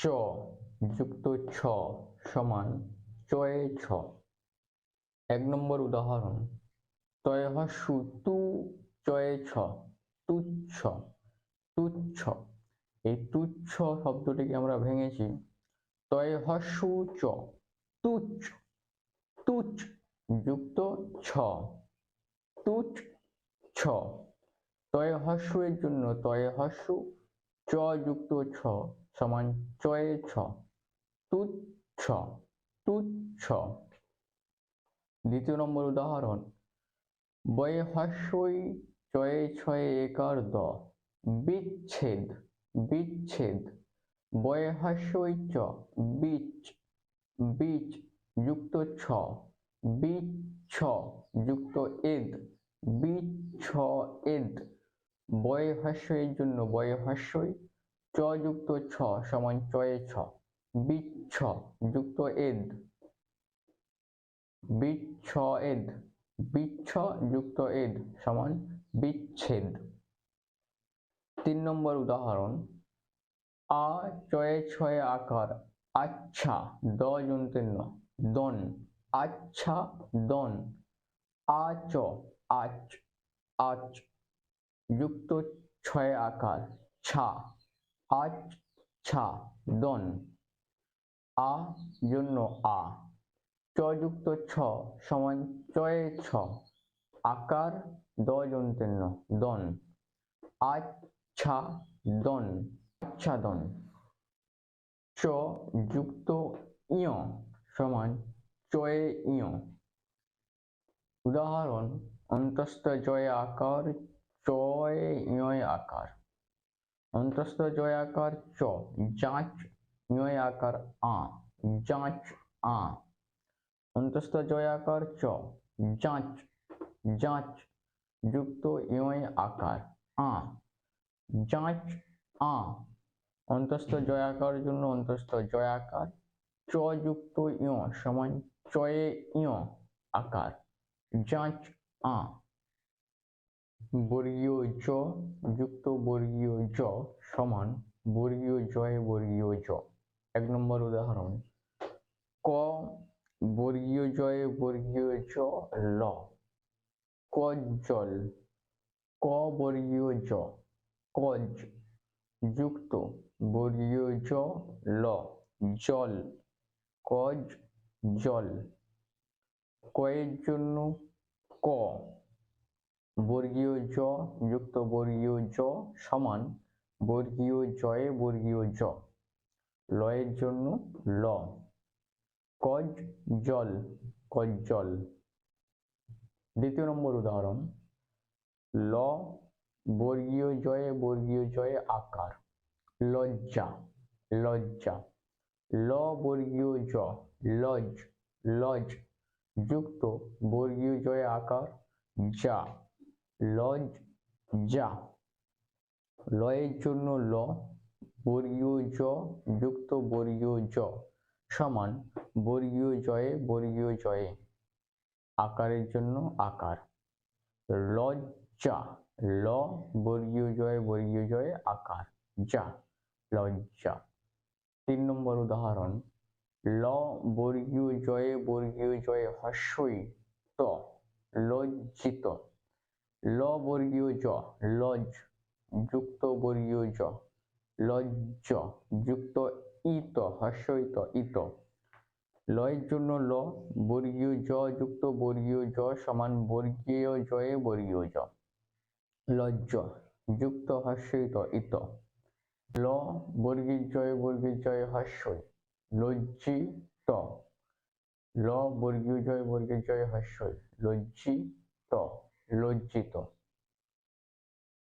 চ যুক্ত ছ সমান চয়ে ছ। এক নম্বর উদাহরণ। তয় হস্যু তু চয়ে ছ, তুচ্ছ তুচ্ছ। এই তুচ্ছ শব্দটিকে আমরা ভেঙেছি। তয় হস্যু চ, তুচ্ছ তুচ্ছ যুক্ত ছ, তুচ্ছ। ছ তয় এর জন্য তয় হস্য চ যুক্ত ছ সমান চয়ে ছ। তুচ্ছ তুচ্ছ। দ্বিতীয় নম্বর উদাহরণ। বয়ে হস্যই চয়ে ছয়ে একার দ। বিচ্ছেদ বিচ্ছেদ। বয়ে হস্যই চ বিচ বিচ যুক্ত ছ। বিচ্ছ যুক্ত এদ, বিচ্ছ এদ। বয়ে হস্যের জন্য বয়ে হস্যই চ যুক্ত ছ সমান চয়ে ছ। বিচ্ছ যুক্ত এদ। বিচ্ছ এদ। বিচ্ছ যুক্ত এদ সমান বিচ্ছেদ। তিন নম্বর উদাহরণ। আ চয়ে ছয়ে আকার। আচ্ছা দ যন্ত্রের দন। আচ্ছা দন। আচ আচ। আচ। যুক্ত ছয় আকার। ছা। আচ ছা দন আ জন্য আ। চ যুক্ত ছ সমান চয়ে ছ। আকার দ যন্ত্রের ন দন। আচ্ছা দন আচ্ছাদন। চ যুক্ত ইয় সমান চয়ে ইয় উদাহরণ, অন্তস্থ জয় আকার, চয়ে ইয় আকার। অন্তস্থ জয় আকার চ যাঁচ ইয় আকার আ যাঁচ আ অন্তস্থ জয় আকার চ যাঁচ যাঁচ যুক্ত ইয় আকার আ যাঁচ আ অন্তস্থ জয়াকার জন্য অন্তস্থ জয়াকার চ যুক্ত ইয় সমান চয়ে ইয় আকার যাঁচ আ বর্গীয় জ যুক্ত বর্গীয় জ সমান বর্গীয় জয়ে বর্গীয় জ এক নম্বর উদাহরণ। ক বর্গীয় জয়ে বর্গীয় জ ল কজ্জল ক বর্গীয় জ। কজ যুক্ত বর্গীয় জ ল। জল। কজ জল। কয়ের জন্য ক। বর্গীয় জ যুক্ত বর্গীয় জ সমান বর্গীয় জয়ে বর্গীয় জ। লয়ের জন্য ল। কজ জল কজ জল। দ্বিতীয় নম্বর উদাহরণ। ল বর্গীয় জয়ে বর্গীয় জয়ে আকার। লজ্জা লজ্জা। ল বর্গীয় জ, লজ লজ। যুক্ত বর্গীয় জয়ে আকার, যা। লজ যা। লয়ের জন্য ল, বর্গীয় জ, যুক্ত বর্গীয় জ সমান বর্গীয় জয়ে বর্গীয় জয়ে। আকারের জন্য আকার। লজ্জা ল বর্গীয় জয়ে বর্গীয় জয়ে আকার, যা লজ্জা তিন নম্বর উদাহরণ, ল বর্গীয় জয়ে বর্গীয় জয়ে হস্যই, ত, লজ্জিত। ল বর্গীয় জ লজ যুক্ত বর্গীয় জ লজ্জ, যুক্ত ইত হস্যইত ইত। লয়ের জন্য ল বর্গীয় জ যুক্ত বর্গীয় জ সমান বর্গীয় জয়ে বর্গীয় জ লজ্জ, যুক্ত হস্যইত ইত। ল বর্গীর জয়ে বর্গীর জয়ে হস্যই লজ্জিত। ল বর্গীয় জয় বর্গীয় জয় হস্যই লজ্জিত। লজ্জিত